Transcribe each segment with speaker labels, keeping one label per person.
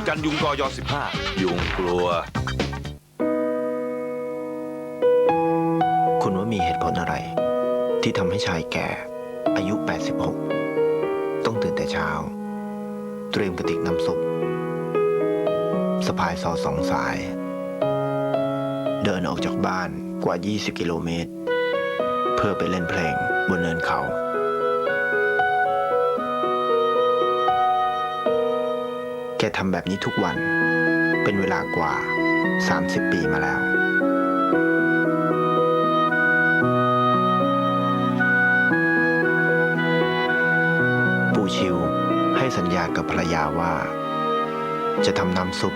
Speaker 1: ดกันยุงกอย15 ยุงกลัว
Speaker 2: คุณว่ามีเหตุผลอะไร ที่ทำให้ชายแก่ อายุ 86 ต้องตื่นแต่เช้า เตรียมกระติกน้ำซุปสะพายซอสองสาย เดินออกจากบ้านกว่า 20 กิโลเมตร เพื่อไปเล่นเพลงบนเนินเขา แกทำแบบนี้ทุกวัน เป็นเวลากว่า 30 ปีมาแล้ว ปู่ชิวให้สัญญากับภรรยาว่า จะทำน้ำซุป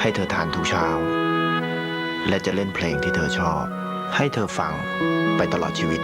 Speaker 2: ให้เธอทานทุกเช้า และจะเล่นเพลงที่เธอชอบ ให้เธอฟังไปตลอดชีวิต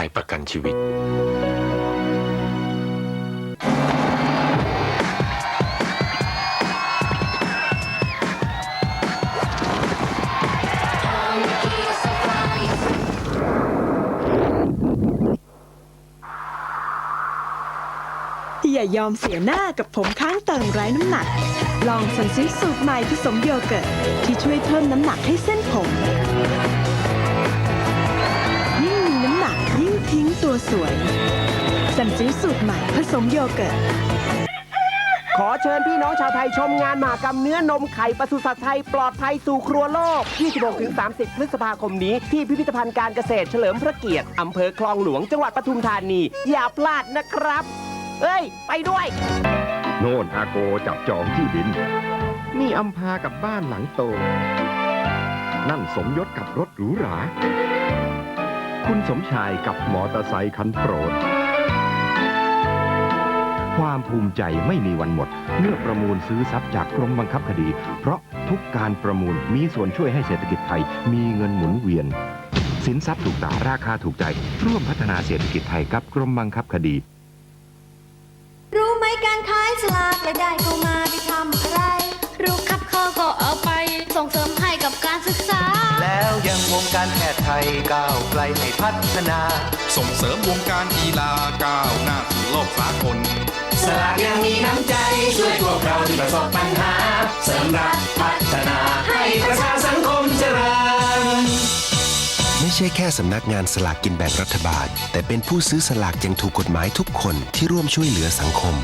Speaker 2: ไท
Speaker 1: ยประกันชีวิต
Speaker 3: อย่ายอมเสียหน้ากับผมค้างเติมไร้น้ำหนัก ลองสันซิสูตรใหม่ผสมโยเกิร์ตที่ช่วยเพิ่มน้ำหนักให้เส้นผม ทิ้งตัวสวย สันซิลสูตรใหม่ผสมโยเกิร์ต
Speaker 4: ขอเชิญพี่น้องชาวไทยชมงานมหากรรมเนื้อนมไข่ปศุสัตว์ไทย ปลอดภัยสู่ครัวโลก 26-30 พฤษภาคมนี้ ที่พิพิธภัณฑ์การเกษตรเฉลิมพระเกียรติ อำเภอคลองหลวงจังหวัดปทุมธานี อย่าพลาดนะครับ เอ้ย ไปด้วย
Speaker 5: โน่นอาโกจับจองที่ดิน นี่อัมพากับบ้านหลังโต นั่นสมยศกับรถหรูหรา คุณสมชายกับมอเตอร์ไซคันโปรด ความภูมิใจไม่มีวันหมด เมื่อประมูลซื้อทรัพย์จากกรมบังคับคดี เพราะทุกการประมูลมีส่วนช่วยให้เศรษฐกิจไทยมีเงินหมุนเวียน สินทรัพย์ถูกตาราคาถูกใจ ร่วมพัฒนาเศรษฐกิจไทยกับกรมบังคับคดี
Speaker 6: รู้ไหมการขายสลากรายได้เข้ามาไปทำอะไร รู้ครับเขาก็เอาไป ส่งเสริมให้กับการศึกษา
Speaker 7: แล้วยังวงการแพทย์ไท ยก้าวไกลให้พัฒนา
Speaker 8: ส่งเสริมวงการกีฬาก้าวหน้าสู่โลกสากล
Speaker 7: สลากยังมีน้ำใจช่วยพวกเราที่ประสบปัญหา เสริมรักพัฒนาให้ประชาสังคมเจริญ
Speaker 9: ไม่ใช่แค่สำนักงานสลากกินแบ่งรัฐบาล แต่เป็นผู้ซื้อสลากอย่างถูกกฎหมายทุกคนที่ร่วมช่วยเหลือสังคม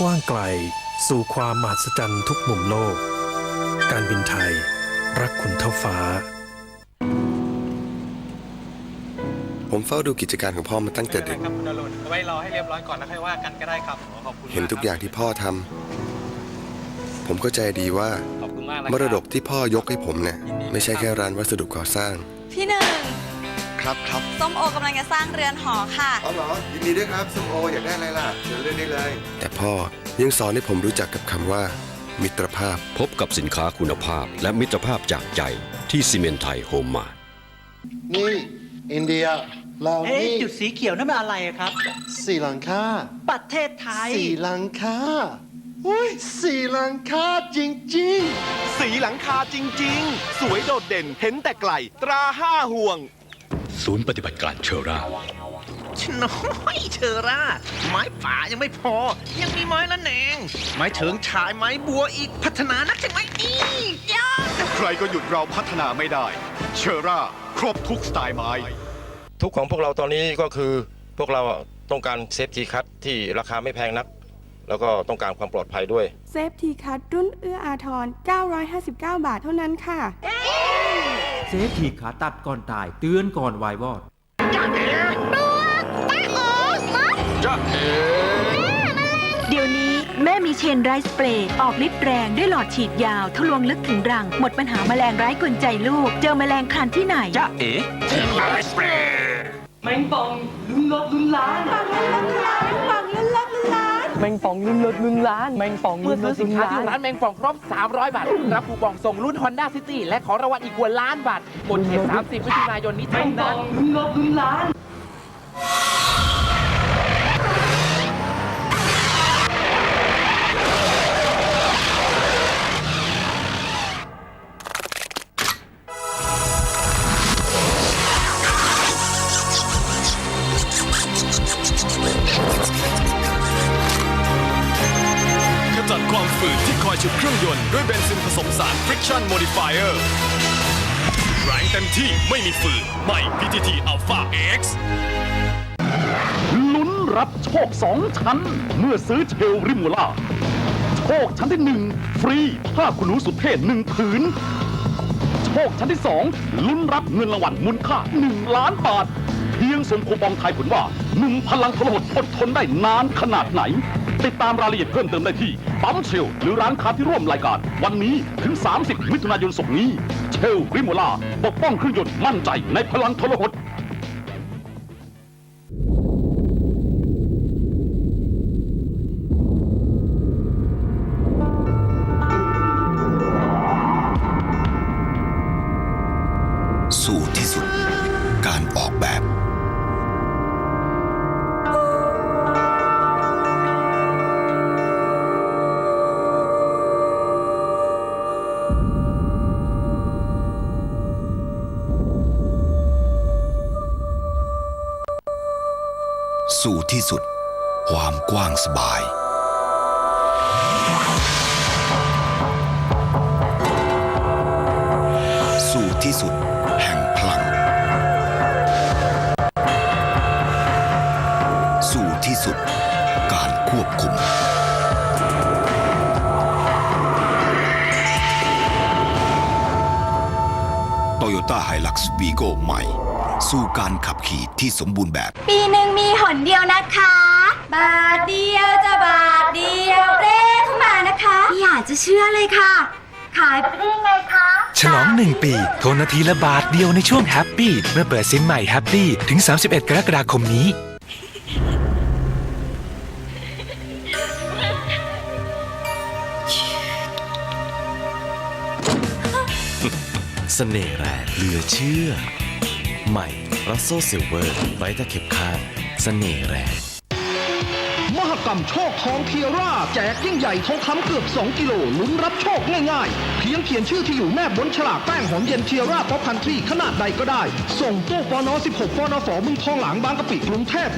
Speaker 10: กว้างไกล สู่ความมหัศจรรย์ทุกมุมโลก การบินไทย รักคุณเท่าฟ้า
Speaker 9: ผมเฝ้าดูกิจการของพ่อมาตั้งแต่เด็ก
Speaker 11: ครับคุณอรุณเอาไว้รอให้เรียบร้อยก่อนแล้วค่อยว่ากันก็ได้ครับขอบคุณ
Speaker 9: เห็นทุกอย่างที่พ่อทำ ผมเข้าใจดีว่า
Speaker 11: ขอบคุณมากนะ
Speaker 9: มรดกที่พ่อยกให้ผมเนี่ยไม่ใช่แค่ร้านวัสดุก่อสร้าง
Speaker 6: พี่หนึ่ง
Speaker 9: ครับครับ
Speaker 6: ส้มโอกำลังจะสร้างเรือนหอค่ะ
Speaker 9: อ๋อเหรอยินดีด้วยครับส้มโออยากได้อะไรล่ะเชิญเลือกได้เลย แต่พ่อ ยังสอนให้ผมรู้จักกับคำว่า มิตรภาพ
Speaker 12: พบกับสินค้าคุณภาพและมิตรภาพจากใจที่ซีเมนไทยโฮมมา
Speaker 7: นี่อินเดียลาว
Speaker 4: เอ๊ะ
Speaker 7: นี่
Speaker 4: จุดสีเขียวนั่นมันอะไรครับ
Speaker 7: ศรีลังกา
Speaker 4: ประเทศไทย
Speaker 7: ศรีลังกาอุ้ยศรีลังกาจริง
Speaker 1: สีหลังคาจริง ๆ สวยโดดเด่นเห็นแต่ไกล ตราห้าห่วง
Speaker 12: ศูนย์ปฏิบัติการเชอร่า
Speaker 4: น้อยเชอร่าไม้ป่ายังไม่พอ ยังมีไม้ละแนง ไม้เฉิงฉายไม้บัวอีกพัฒนานักใช่ไหมนี่ยอด
Speaker 1: ใครก็หยุดเราพัฒนาไม่ได้ เชอร่าครบทุกสไตล์ไม้
Speaker 5: ทุกของพวกเราตอนนี้ก็คือพวกเราต้องการเซฟตี้คัทที่ราคาไม่แพงนัก
Speaker 13: แล้วก็ต้องการความปลอดภัยด้วย
Speaker 14: เซฟทีคัทรุ่นเอื้ออาทร 959 บาทเท่านั้นค่ะ
Speaker 15: เซฟทีขาตัดก่อนตายเตือนก่อนวายวอด
Speaker 16: เดี๋ยวนี้แม่มีเชนไรสเปรย์ออกฤทธิ์แรงด้วยหลอดฉีดยาวทะลวงลึกถึงรัง หมดปัญหาแมลงร้ายกวนใจลูก เจอแมลงคลานที่ไหน
Speaker 15: จ๊ะเอ๋
Speaker 17: แมงป่องลุ้นลดลุ้นล้าน
Speaker 14: ปังลุ้นลดลุ้นล้านปังลุ้นลดลุ้นล้าน
Speaker 17: แมงป่องลุ้นลดลุ้นล้าน แมงป่องเมื่อซื้อสินค้าที่ร้านแมงป่องครบ 300 บาท รับคูปองส่งรุ่น Honda City และของรางวัลอีกกว่าล้านบาทหมดเขต30มิถุนายนนี้เท่านั้นลุ้นลดลุ้นล้าน
Speaker 1: เครื่องยนต์ด้วยเบนซินผสมสาร Friction Modifier แรงเต็มที่ไม่มีฝืดใหม่ PTT Alpha X
Speaker 18: ลุ้นรับโชคสองชั้น เมื่อซื้อเชลริมูล่าโชคชั้นที่หนึ่งฟรีผ้าขนหนูสุดเท่หนึ่งผืน โชคชั้นที่สองลุ้นรับเงินรางวัลมูลค่าหนึ่งล้านบาท เพียงส่งคูปองทายผลว่าหนึ่งพลังทรหดอดทนได้นานขนาดไหน ติดตามรายละเอียดเพิ่มเติมได้ที่ปั๊มเชลหรือร้านค้าที่ร่วมรายการ วันนี้ถึง 30 มิถุนายนศกนี้ เชลริโมล่าปกป้องเครื่องยนต์มั่นใจในพลังทรหด
Speaker 12: สู่ที่สุด ความกว้างสบาย สู่ที่สุด แห่งพลัง สู่ที่สุด การควบคุมโตโยต้าไฮลักซ์วีโก้ใหม่ สู่การขับขี่ที่สมบูรณ์แบบ
Speaker 19: ปีหนึ่งมีหนเดียวนะคะ บาทเดียวจะบาทเดียวเร่เข้ามานะคะไม่อยากจะเชื่อเลยค่ะ ขายไปได้ไงคะ
Speaker 9: ฉลอง 1 ปี โทรนาทีละบาทเดียวในช่วงแฮปปี้เมื่อเปิดซิมใหม่แฮปปี้ถึง 31 กรกฎาคมนี้
Speaker 7: เสน่ห์แรงเหลือเชื่อ ใหม่รัสโซซิลเวอร์ไร้ตะเข็บข้างเสน่ห์แรง
Speaker 20: กรรมโชคทองเทียร่า แจกยิ่งใหญ่ทองคำเกือบ 2 กิโลลุ้นรับโชคง่ายๆ เพียงเขียนชื่อที่อยู่แนบบนฉลากแป้งหอมเย็นเทียร่าป๊อปคันทรีขนาดใดก็ได้ ส่งตู้ปอนอ16ปอนอฝอมึงทองหลางบางกะปิกรุงเทพ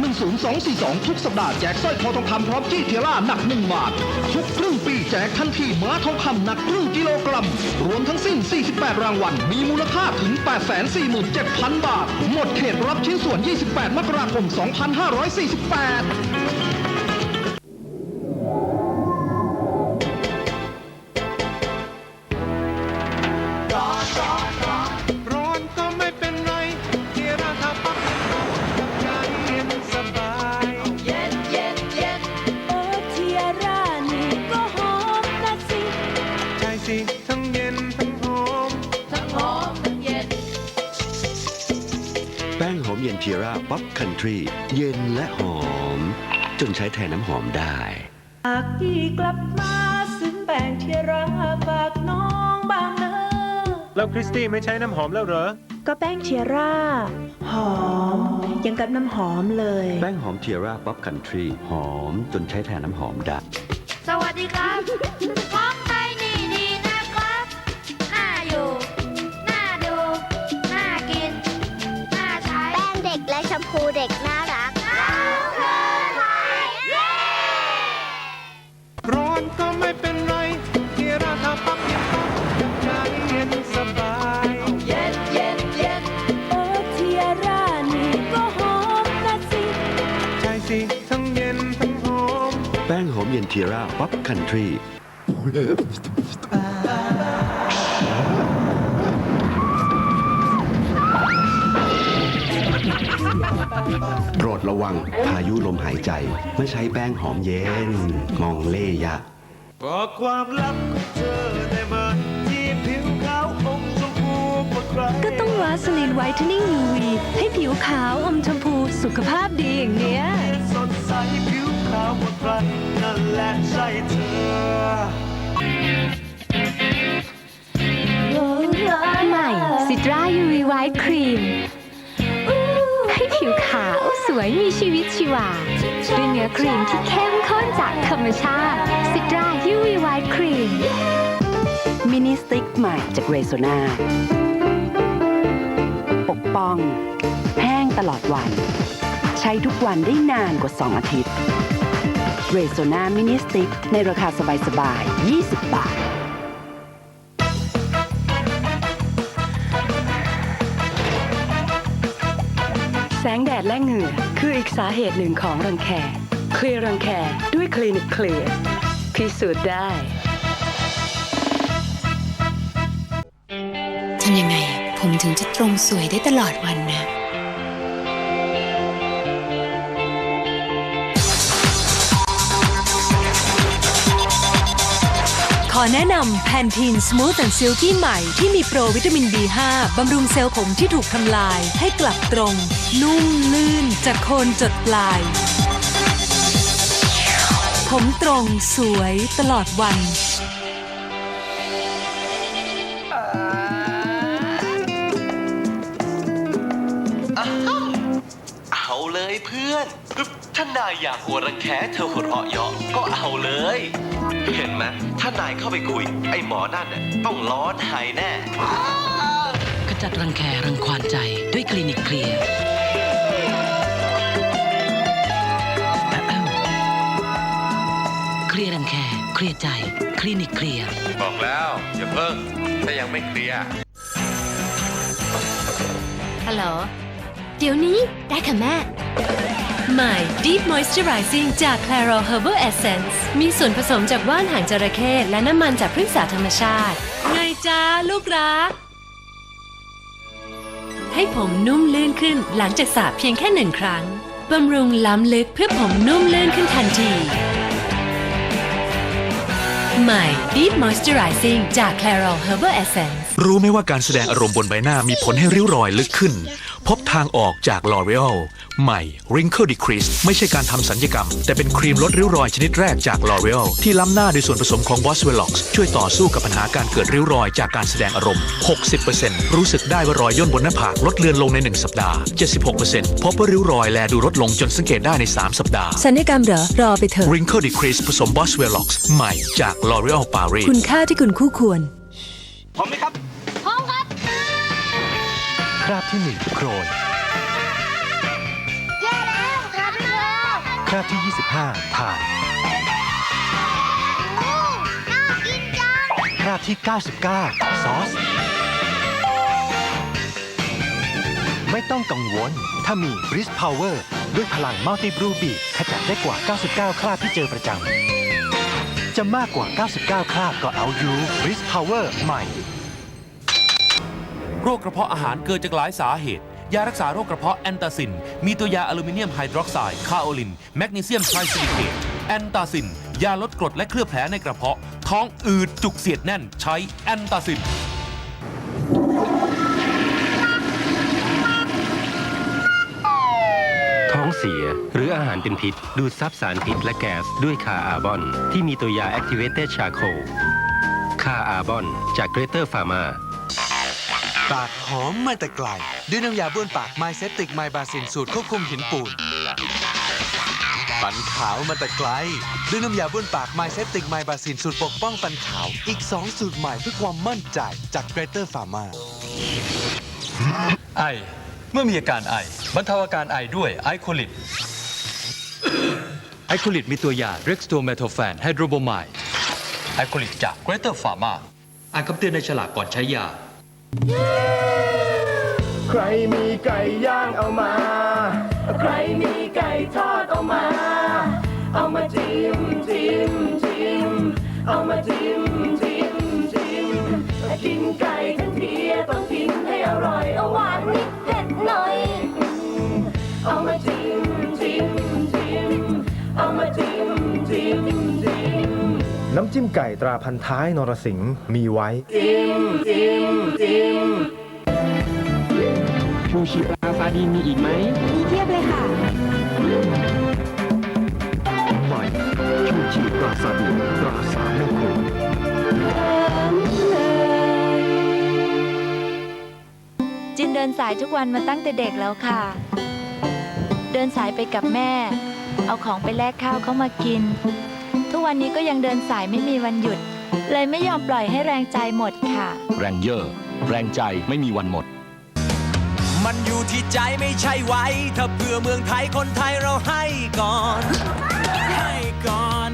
Speaker 20: 10242 ทุกสัปดาห์แจกสร้อยคอทองคำพร้อมจี้เทียร่าหนัก 1 บาท ทุกครึ่งปีแจกทันทีม้าทองคำหนักครึ่งกิโลกรัม รวมทั้งสิ้น 48 รางวัลมีมูลค่าถึง 847,000 บาท หมดเขตรับชิ้นส่วน 28 มกราคม 2548
Speaker 8: ทรีเย็น
Speaker 21: และหอม จนใช้แทนน้ำหอมได้
Speaker 14: หากพี่กลับมาซื้อแป้งเทียร่าฝากน้องบ้างนะ
Speaker 22: แล้วคริสตี้ไม่ใช้น้ำหอมแล้วเหรอ
Speaker 14: ก็แป้งเทียร่า หอม ยังกับน้ำหอมเลย
Speaker 21: แป้งหอมเทียร่าป๊อปคันทรีหอมจนใช้แทนน้ำหอมได้
Speaker 19: สวัสดีค
Speaker 8: รับ ป๊
Speaker 14: อ
Speaker 21: ป
Speaker 12: คันทรีโปรดระวังพายุลมหายใจเมื่อใช้แป้งหอมเย็น มองเล่ยะ
Speaker 3: บอกความลับของเธอได้มาที่ผิวขาวอมชมพูกว่าใคร
Speaker 23: ก็ต้องวาสลินไวท์เทนนิ่ง UV ให้ผิวขาวอมชมพูสุขภาพดีอย่างเนี้ย
Speaker 3: สดใสผิว ขาวกว่าใครนั่นแหละใช่เธอ
Speaker 23: ใหม่ซิตรา UV White Cream ให้ผิวขาวสวยมีชีวิตชีวา ด้วยเนื้อครีมที่เข้มข้นจากธรรมชาติซิตรา UV White Cream
Speaker 24: มินิสติ๊กใหม่จากเรโซนาปกป้อง แห้งตลอดวัน ใช้ทุกวันได้นานกว่า 2 อาทิตย์ เรโซนามินิสติ๊กในราคาสบายๆ 20 บาท
Speaker 25: แสงแดดและเหงื่อคืออีกสาเหตุหนึ่งของรังแค เคลียร์รังแคด้วยคลินิกเคลียร์พิสูจน์ได้
Speaker 26: ทำยังไงผมถึงจะตรงสวยได้ตลอดวันนะ
Speaker 27: อแนะนำแพนทีนสมูทแอนด์ซิลกี้ใหม่ที่มีโปรวิตามิน B5 บำรุงเซลล์ผมที่ถูกทำลาย ให้กลับตรง นุ่มลื่นจากโคนจดปลาย ผมตรงสวยตลอดวัน
Speaker 28: เอาเลยเพื่อน ถ้านายอยากหัวรังแค้เธอหัวเราะเยาะก็เอาเลย เห็นไหมถ้านายเข้าไปคุย ไอ้หมอนั่นน่ะต้องร้อนหายแน่
Speaker 29: ขจัดรังแครังควานใจด้วยคลินิกเคลียร์อ้าวเคลียร์รังแคเคลียร์ใจ คลินิกเคลียร์
Speaker 30: บอกแล้วอย่าเพิ่งถ้ายังไม่เคลียร์
Speaker 26: ฮัลโหล เดี๋ยวนี้ ได้ค่ะแม่
Speaker 27: ใหม่ Deep Moisturizing จาก Claro Herbal Essence มีส่วนผสมจากว่านหางจระเข้และน้ำมันจากพืชสาธรรมชาติ ไงจ้าลูกรัก ให้ผมนุ่มลื่นขึ้นหลังจากสระเพียงแค่หนึ่งครั้ง บำรุงล้ำลึกเพื่อผมนุ่มลื่นขึ้นทันที ใหม่ Deep Moisturizing จาก Claro Herbal Essence
Speaker 31: รู้ไหมว่าการแสดงอารมณ์บนใบหน้ามีผลให้ริ้วรอยลึกขึ้น พบทางออกจาก L'Oreal ใหม่ Wrinkle Decrease ไม่ใช่การทำสัญญกรรม แต่เป็นครีมลดริ้วรอยชนิดแรกจาก L'Oreal ที่ล้ำหน้าด้วยส่วนผสมของ Boswellox ช่วยต่อสู้กับปัญหาการเกิดริ้วรอยจากการแสดงอารมณ์ 60%รู้สึกได้ว่ารอยย่นบนหน้าผากลดเลือนลงใน 1 สัปดาห์ 76%พบว่าริ้วรอยแลดูลดลงจนสังเกตได้ใน 3 สัปดาห์
Speaker 27: สัญญกรรมเหรอ รอไปเถอะ
Speaker 31: Wrinkle Decrease ผสม Boswellox ใหม่จาก L'Oreal Paris
Speaker 27: คุณค่าที่คุณคู่ควร
Speaker 3: พร้อมไหมครับ
Speaker 6: พร้อมครับ
Speaker 32: คราบที่หนึ่งโครน
Speaker 6: แย่แล้วครับพี่เธอ
Speaker 32: คราบที่ 25ถ่าน
Speaker 6: โอ้น่ากินจัง
Speaker 32: คราบที่ 99 ซอส ไม่ต้องกังวล ถ้ามี b r i s Power ด้วยพลัง Multi Blue Beat ขจัดได้กว่า 99 คราบที่เจอประจำจะมากกว่า 99 คราบก็เอาอยู่ b r i s Power ใหม่
Speaker 33: โรคกระเพาะอาหารเกิดจากหลายสาเหตุ ยารักษาโรคกระเพาะแอนตาซิน มีตัวยาอลูมิเนียมไฮดรอกไซด์คาโอลิน แมกนีเซียมไทรซิลิเคตแอนตาซิน ยาลดกรดและเคลือบแผลในกระเพาะ ท้องอืดจุกเสียดแน่นใช้แอนตาซิน
Speaker 34: ท้องเสียหรืออาหารเป็นพิษ ดูดซับสารพิษและแก๊สด้วยคาอาร์บอน ที่มีตัวยา Activated Charcoal คาอาร์บอน จาก Greater Pharma
Speaker 35: ปากหอมมาแต่ไกล ด้วยน้ำยาบ้วนปากไมเซปติกไมบาซินสูตรควบคุมหินปูนฟันขาวมาแต่ไกล ด้วยน้ำยาบ้วนปากไมเซปติกไมบาซินสูตรปกป้องฟันขาว อีก 2 สูตรใหม่เพื่อความมั่นใจจากเกรเตอร์ฟาร์มา
Speaker 36: ไอ เมื่อมีอาการไอบรรเทาอาการไอด้วยไอโคลิตไอโคลิตมีตัวยาเร็กสตัวเมโทแฟนไฮโดรโบไมด์ไอโคลิตจากเกรเตอร์ฟาร์มาอ่านคำเตือนในฉลากก่อนใช้ยา
Speaker 3: ใครมีไก่ย่างเอามา ใครมี
Speaker 37: น้ำ
Speaker 38: จิ้มไก่ตราพันท้ายนรสิงห์มีไว้
Speaker 37: จิ้มจิ้มจิ้ม
Speaker 38: ชูชีปลาซาดีมีอีกไหม
Speaker 16: มีเทียบเลยค่ะ
Speaker 38: ใหม่ชูชีปลาซาดีตราสามแม่ครัว
Speaker 22: จินเดินสายทุกวันมาตั้งแต่เด็กแล้วค่ะ เดินสายไปกับแม่ เอาของไปแลกข้าวเขามากิน ทุกวันนี้ก็ยังเดินสายไม่มีวันหยุด เลยไม่ยอมปล่อยให้แรงใจหมดค่ะ
Speaker 39: แรงเยอะ แรงใจไม่มีวันหมด
Speaker 34: มันอยู่ที่ใจไม่ใช่ไว้ ถ้าเพื่อเมืองไทยคนไทยเราให้ก่อน ให้ก่อน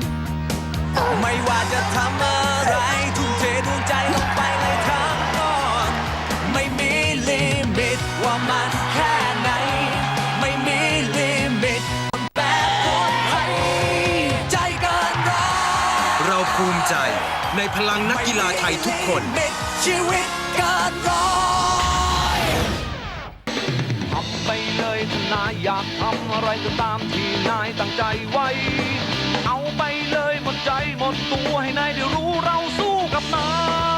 Speaker 34: ไม่ว่าจะทำอะไร
Speaker 28: ภูมิใจ ในพลังนักกีฬาไทยทุกคน
Speaker 34: ชีวิตการร้อย
Speaker 17: ทำไปเลยถ้านายอยากทำอะไรก็ตามที่นายตั้งใจไว้ เอาไปเลยหมดใจหมดตัวให้นายได้รู้เราสู้กับนาย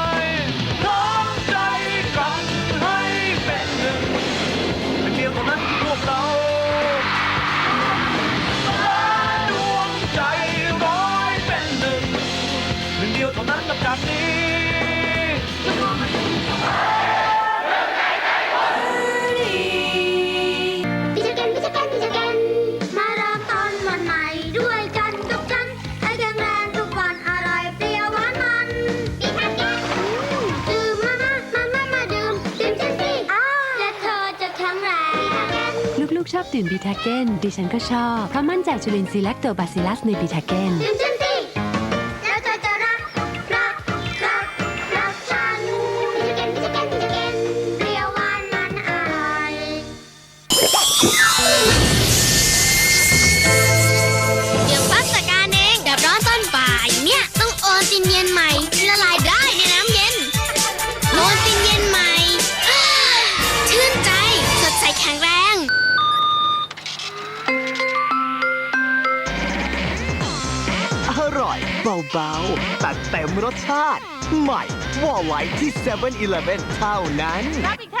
Speaker 17: ท่านั้นนับจากนี้
Speaker 6: พี่จะกันพี่จะกันพี่จะกันมาเริ่มต้นวันใหม่ด้วยกันกับฉันให้แข็งแรงทุกวันอร่อยเปรี้ยวหวานมันพี่ทักกันดื่มมามามามามาดื่มดื่มฉันสิและเธอจะแข็งแรง
Speaker 16: ลูกๆชอบดื่มบีทาเกนดิฉันก็ชอบ เพราะมั่นใจจุลินทรีย์แลคโตบาซิลลัสในบีทาเกน
Speaker 6: ดื่มฉัน รส
Speaker 40: ชาติ ใหม่วอลไลท์ที่7 e เ e ่ e เท่านั้น
Speaker 6: รับอีกข้า